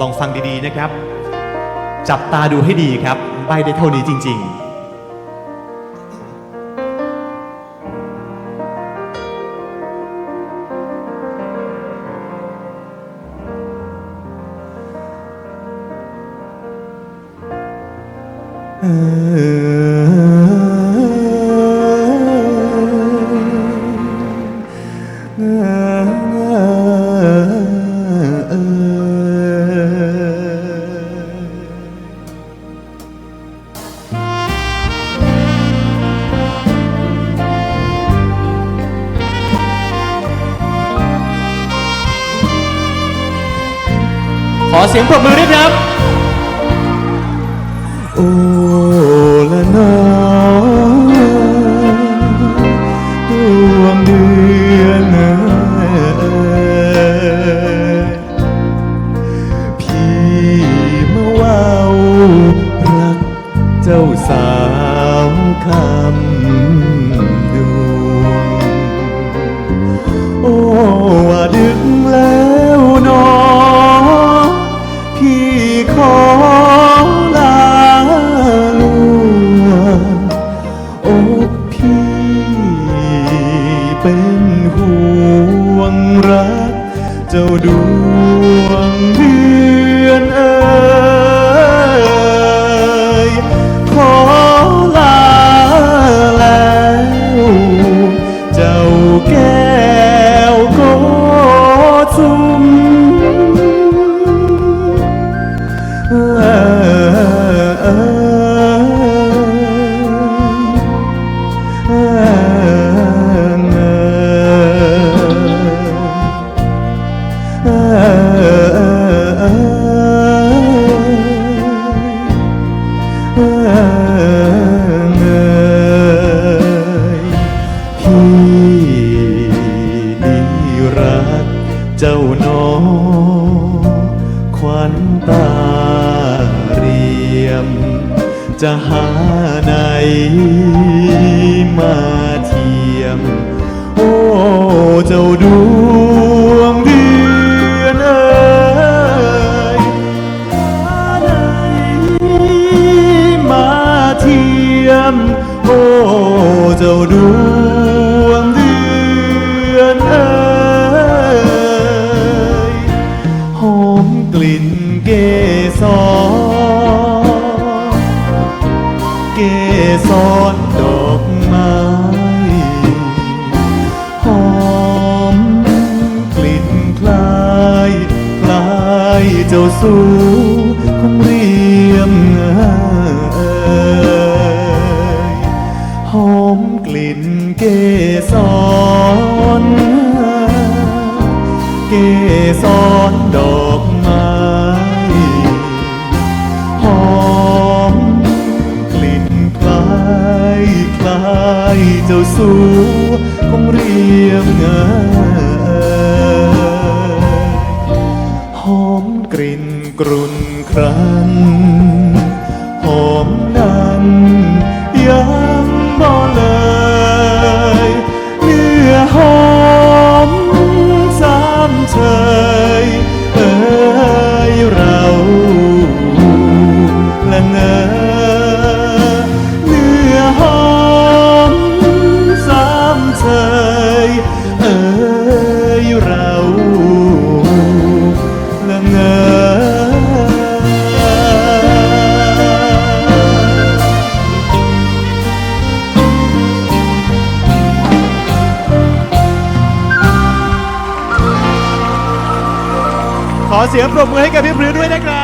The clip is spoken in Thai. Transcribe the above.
ลองฟังดีๆนะครับ จับตาดูให้ดีครับ ใบได้เท่านี้จริงๆข อเสียงปรบมือด้วยครับ โอ้ละนอดวงเดือนเอพี่มื่อว่าวรักเจ้าสาวคำ วงรัก เจ้าดวงเดือนเอ๋ยขอลาแล้ว เจ้าแก้วโกสู เจ้าน้องขวัญตาเรียม จะหาไหนมาเทียม โอ้เจ้าดู ยมโอ้เจ้าดวงเดือนเอ่ยหอมกลิ่นเกสรเกสรดอกไม้หอมกลิ่นคลายคลายเจ้าสู่คงเรียมเอ่ สรดอกไม้หอมกลิ่นคล้ายคล้ายเจ้าสู่คงเรียมเงยหอมกลิ่นกรุ่นครันหอมนั้น เสียงปรบมือให้กับพี่พลื้ด้วยนะครับ